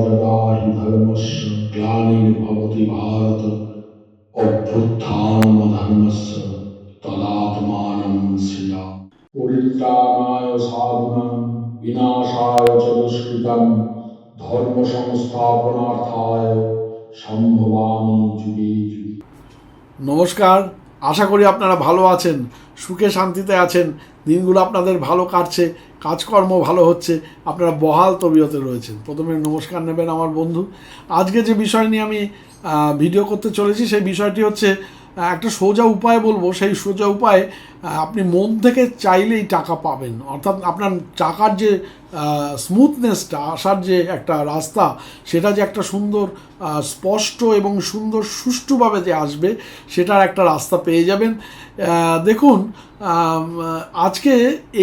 সর্বদা হি ধর্মস্য গ্লানির্ভবতি ভারত অভ্যুত্থানম ধর্মস্য তদাত্মানম শ্রিয়া পরিত্রাণায় সাধুনাম বিনাশায় চ ধর্ম সংস্থাপনার্থায় সম্ভবামি যুগে নমস্কার আশা করি আপনারা ভালো আছেন, সুখে শান্তিতে আছেন, দিনগুলো আপনাদের ভালো কাটছে, কাজকর্ম ভালো হচ্ছে, আপনারা বহাল তবিয়তে রয়েছেন। প্রথমে নমস্কার নেবেন আমার বন্ধু। আজকে যে বিষয় নিয়ে আমি ভিডিও করতে চলেছি, সেই বিষয়টি হচ্ছে একটা সোজা উপায় বলব। সেই সোজা উপায় আপনি মন থেকে চাইলেই টাকা পাবেন। অর্থাৎ আপনার টাকার যে স্মুথনেসটা আসার যে একটা রাস্তা, সেটা যে একটা সুন্দর স্পষ্ট এবং সুন্দর সুষ্ঠুভাবে যে আসবে, সেটার একটা রাস্তা পেয়ে যাবেন। দেখুন আজকে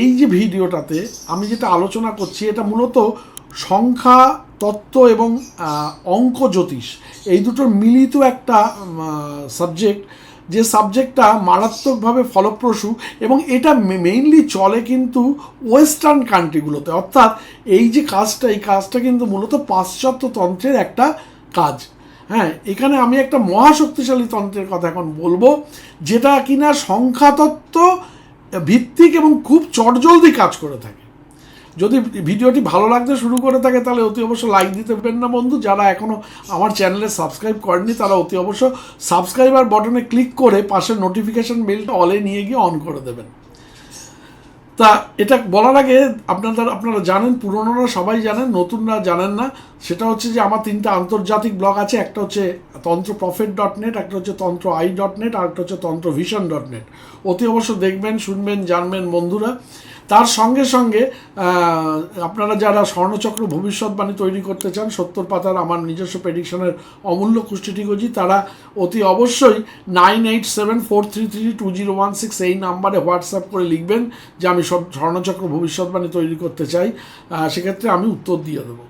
এই যে ভিডিওটাতে আমি যেটা আলোচনা করছি, এটা মূলত সংখ্যা, তত্ত্ব এবং অঙ্ক জ্যোতিষ। এই দুটোর মিলিত একটা সাবজেক্ট যে সাবজেক্টটা মারাত্মকভাবে ফলপ্রসূ এবং এটা মেইনলি চলে কিন্তু ওয়েস্টার্ন কান্ট্রিগুলোতে অর্থাৎ এই যে কাজটা, এই কাজটা কিন্তু মূলত পাশ্চাত্য তন্ত্রের একটা কাজ। হ্যাঁ এখানে আমি একটা মহাশক্তিশালী তন্ত্রের কথা এখন বলব, যেটা কিনা সংখ্যাতত্ত্ব ভিত্তিক এবং খুব চটজলদি কাজ করে থাকে। যদি ভিডিওটি ভালো লাগতে শুরু করে থাকে, তাহলে অতি অবশ্য লাইক দিতে পারেন না বন্ধু। যারা এখনও আমার চ্যানেলে সাবস্ক্রাইব করেনি তারা অতি অবশ্য সাবস্ক্রাইবার বটনে ক্লিক করে পাশের নোটিফিকেশন বেলটা অলে নিয়ে গিয়ে অন করে দেবেন। তা, এটা বলার আগে আপনাদের আপনারা জানেন, পুরনোরা সবাই জানেন, নতুনরা জানেন না। সেটা হচ্ছে যে আমার তিনটা আন্তর্জাতিক ব্লগ আছে, একটা হচ্ছে তন্ত্র প্রফেট ডট নেট একটা হচ্ছে তন্ত্র আই ডট নেট আর একটা হচ্ছে তন্ত্র ভিশন ডট নেট অতি অবশ্য দেখবেন, শুনবেন, জানবেন বন্ধুরা। তার সঙ্গে সঙ্গে আপনারা যারা স্বর্ণচক্র ভবিষ্যৎবাণী তৈরি করতে চান, সত্তর পাতার আমার নিজস্ব প্রেডিকশনের অমূল্য কুষ্টিটিগজি তারা অতি অবশ্যই nine eight seven four three three two zero one six এই নাম্বারে হোয়াটসঅ্যাপ করে লিখবেন যে আমি সব স্বর্ণচক্র ভবিষ্যৎবাণী তৈরি করতে চাই। সেক্ষেত্রে আমি উত্তর দিয়ে দেবো।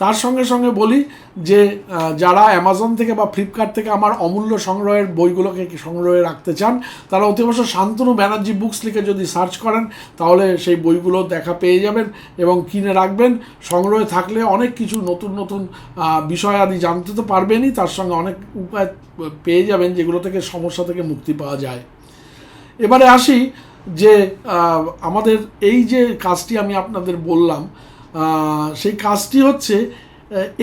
তার সঙ্গে সঙ্গে বলি যে যারা অ্যামাজন থেকে বা ফ্লিপকার্ট থেকে আমার অমূল্য সংগ্রহের বইগুলোকে সংগ্রহে রাখতে চান, তারা অতি অবশ্য শান্তনু ব্যানার্জি বুকস লিখে যদি সার্চ করেন, তাহলে সেই বইগুলো দেখা পেয়ে যাবেন এবং কিনে রাখবেন। সংগ্রহে থাকলে অনেক কিছু নতুন নতুন বিষয় আদি জানতে তো পারবেনই, তার সঙ্গে অনেক উপায় পেয়ে যাবেন যেগুলো থেকে সমস্যা থেকে মুক্তি পাওয়া যায়। এবারে আসি যে আমাদের এই যে কাজটি আমি আপনাদের বললাম সেই কাজটি হচ্ছে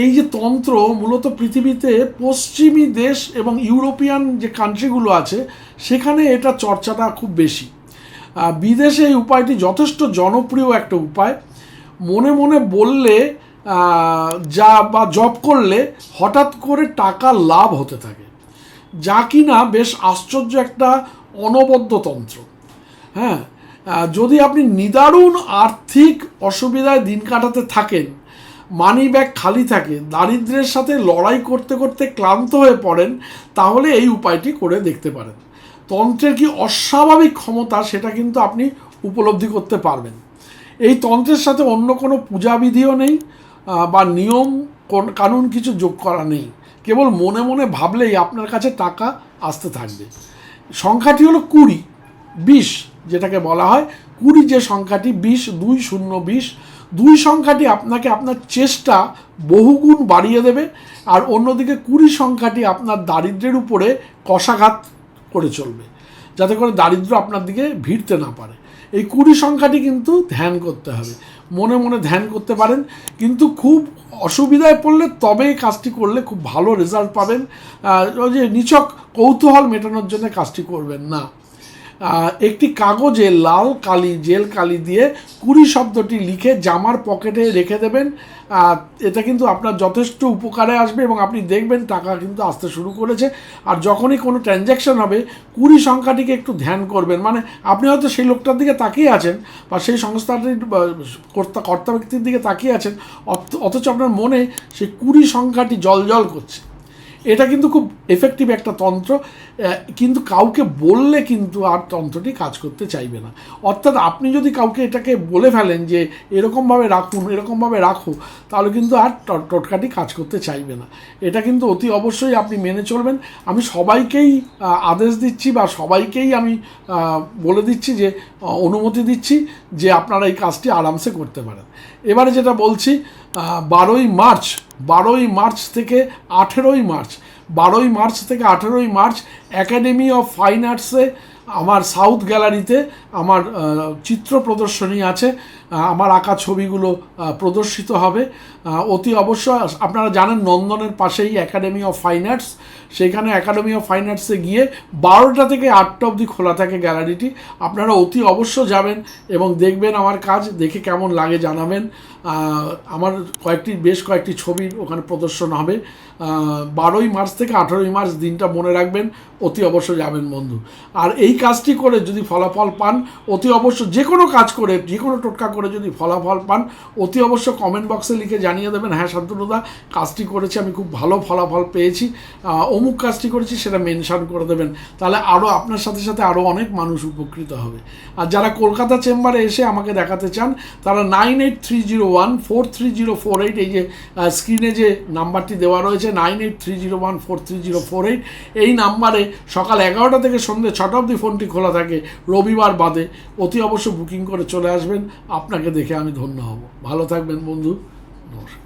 এই যে তন্ত্র মূলত পৃথিবীতে পশ্চিমী দেশ এবং ইউরোপিয়ান যে কান্ট্রিগুলো আছে, সেখানে এটা চর্চাটা খুব বেশি। বিদেশে এই উপায়টি যথেষ্ট জনপ্রিয় একটা উপায়। মনে মনে বললে যা বা জব করলে হঠাৎ করে টাকা লাভ হতে থাকে। যা কিনা বেশ আশ্চর্য একটা অনবদ্য তন্ত্র। হ্যাঁ যদি আপনি নিদারুণ আর্থিক অসুবিধায় দিন কাটাতে থাকেন মানি ব্যাগ খালি থাকে দারিদ্র্যের সাথে লড়াই করতে করতে ক্লান্ত হয়ে পড়েন, তাহলে এই উপায়টি করে দেখতে পারেন। তন্ত্রের কি অস্বাভাবিক ক্ষমতা সেটা কিন্তু আপনি উপলব্ধি করতে পারবেন। এই তন্ত্রের সাথে অন্য কোনো পূজাবিধিও নেই বা নিয়ম, কোন- কানুন কিছু যোগ করা নেই। কেবল মনে মনে ভাবলেই আপনার কাছে টাকা আসতে থাকবে। সংখ্যাটি হলো কুড়ি। বিশ, যেটাকে বলা হয়। কুড়ি যে সংখ্যাটি, বিশ, দুই শূন্য বিশ, দুই সংখ্যাটি আপনাকে আপনার চেষ্টা বহুগুণ বাড়িয়ে দেবে, আর অন্যদিকে কুড়ি সংখ্যাটি আপনার দারিদ্র্যের উপরে কষাঘাত করে চলবে, যাতে করে দারিদ্র আপনার দিকে ভিড়তে না পারে। এই কুড়ি সংখ্যাটি কিন্তু ধ্যান করতে হবে। মনে মনে ধ্যান করতে পারেন, কিন্তু খুব অসুবিধায় পড়লে তবে এই কাজটি করলে খুব ভালো রেজাল্ট পাবেন। ওই যে নিচক কৌতূহল মেটানোর জন্য কাজটি করবেন না। একটি কাগজে লাল কালি, জেল কালি দিয়ে কুড়ি শব্দটি লিখে জামার পকেটে রেখে দেবেন। এটা কিন্তু আপনার যথেষ্ট উপকারে আসবে এবং আপনি দেখবেন টাকা কিন্তু আসতে শুরু করেছে। আর যখনই কোনো ট্রানজ্যাকশন হবে, কুড়ি সংখ্যাটিকে একটু ধ্যান করবেন। মানে আপনি হয়তো সেই লোকটার দিকে তাকিয়ে আছেন বা সেই সংস্থাটির কর্তা কর্তা ব্যক্তির দিকে তাকিয়ে আছেন, অথ- অথচ আপনার মনে সেই কুড়ি সংখ্যাটি জল করছে। এটা কিন্তু খুব এফেক্টিভ একটা তন্ত্র কিন্তু কাউকে বললে কিন্তু আর তন্ত্রটি কাজ করতে চাইবে না। অর্থাৎ আপনি যদি কাউকে এটাকে বলে ফেলেন যে এরকমভাবে রাখুন, এরকমভাবে রাখো, তাহলে কিন্তু আর টোটকাটি কাজ করতে চাইবে না। এটা কিন্তু অতি অবশ্যই আপনি মেনে চলবেন। আমি সবাইকেই আদেশ দিচ্ছি বা সবাইকেই আমি বলে দিচ্ছি যে অনুমতি দিচ্ছি যে আপনারা এই কাজটি আরামসে করতে পারেন। এবারে যেটা বলছি বারোই মার্চ বারোই মার্চ থেকে আঠেরোই মার্চ। বারোই মার্চ থেকে আঠেরোই মার্চ অ্যাকাডেমি অফ ফাইন আর্টসে আমার সাউথ গ্যালারিতে আমার চিত্র প্রদর্শনী আছে। আমার আঁকা ছবিগুলো প্রদর্শিত হবে। অতি অবশ্য, আপনারা জানেন নন্দনের পাশেই অ্যাকাডেমি অফ ফাইন আর্টস সেখানে একাডেমি অফ ফাইন আর্টসে গিয়ে বারোটা থেকে আটটা অবধি খোলা থাকে গ্যালারিটি। আপনারা অতি অবশ্য যাবেন এবং দেখবেন আমার কাজ, দেখে কেমন লাগে জানাবেন। আমার কয়েকটি, বেশ কয়েকটি ছবির ওখানে প্রদর্শন হবে। বারোই মার্চ থেকে আঠেরোই মার্চ দিনটা মনে রাখবেন, অতি অবশ্য যাবেন বন্ধু। আর এই কাজটি করে যদি ফলাফল পান, অতি অবশ্য যে কোনো কাজ করে, যে কোনো টোটকা করে যদি ফলাফল পান, অতি অবশ্য কমেন্ট বক্সে লিখে জানিয়ে দেবেন হ্যাঁ শান্তনুদা কাজটি করেছি, আমি খুব ভালো ফলাফল পেয়েছি। অমুক কাজটি করেছি, সেটা মেনশন করে দেবেন। তাহলে আরও আপনার সাথে সাথে আরও অনেক মানুষ উপকৃত হবে। আর যারা কলকাতা চেম্বারে এসে আমাকে দেখাতে চান, তারা nine eight three zero one four three zero four eight, এই যে স্ক্রিনে যে নাম্বারটি দেওয়া রয়েছে, nine eight three zero one four three zero four eight, এই নাম্বারে সকাল এগারোটা থেকে সন্ধ্যে ছটা অবধি ফোনটি খোলা থাকে। রবিবার বাদে অতি অবশ্য বুকিং করে চলে আসবেন। আপনাকে দেখে আমি ধন্য হব। ভালো থাকবেন বন্ধু। নমস্কার।